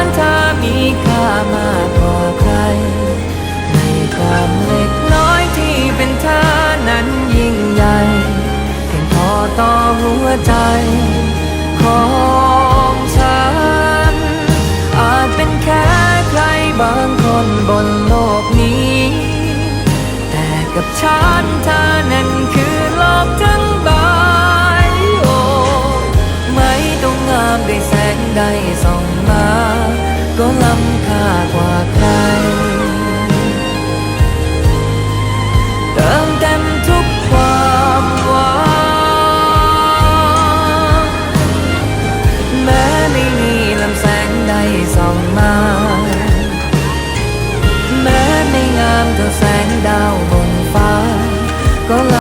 นั้นเธอมีค่ามากกว่าใคร ในความเล็กน้อยที่เป็นเธอนั้นยิ่งใหญ่เพียงพอต่อหัวใจ ของฉัน อาจเป็นแค่ใครบางคนบนโลกนี้ แต่กับฉันเธอนั้นคือโลกทั้งใบไม่ต้องงามด้แสงได้ส่อง 港冧卡掛雞，當燈燭ความหวังแม้ไม่มีลำแสงใดส่องมาแม้ไม่งามเท่าแสงดาวบนฟ้าก็